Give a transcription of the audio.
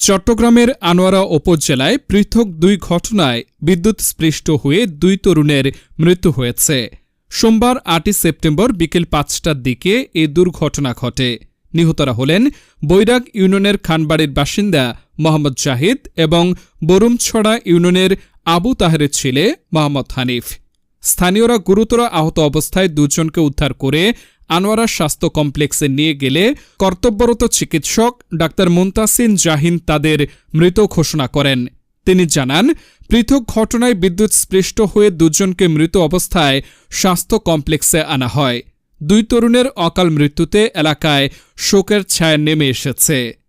চট্টগ্রামের আনোয়ারা উপজেলায় পৃথক দুই ঘটনায় বিদ্যুৎস্পৃষ্ট হয়ে দুই তরুণের মৃত্যু হয়েছে। সোমবার আটই সেপ্টেম্বর বিকেল পাঁচটার দিকে এ দুর্ঘটনা ঘটে। নিহতরা হলেন বৈরাগ ইউনিয়নের খানবাড়ির বাসিন্দা মোহাম্মদ জাহিদ এবং বরুমছড়া ইউনিয়নের আবু তাহেরের ছেলে মোহাম্মদ হানিফ। স্থানীয়রা গুরুতর আহত অবস্থায় দুজনকে উদ্ধার করে আনোয়ারা স্বাস্থ্য কমপ্লেক্সে নিয়ে গেলে কর্তব্যরত চিকিৎসক ডাক্তার মুন্তাসিন জাহিন তাদের মৃত ঘোষণা করেন। তিনি জানান, পৃথক ঘটনায় বিদ্যুৎ স্পৃষ্ট হয়ে দুজনকে মৃত অবস্থায় স্বাস্থ্য কমপ্লেক্সে আনা হয়। দুই তরুণের অকাল মৃত্যুতে এলাকায় শোকের ছায়া নেমে এসেছে।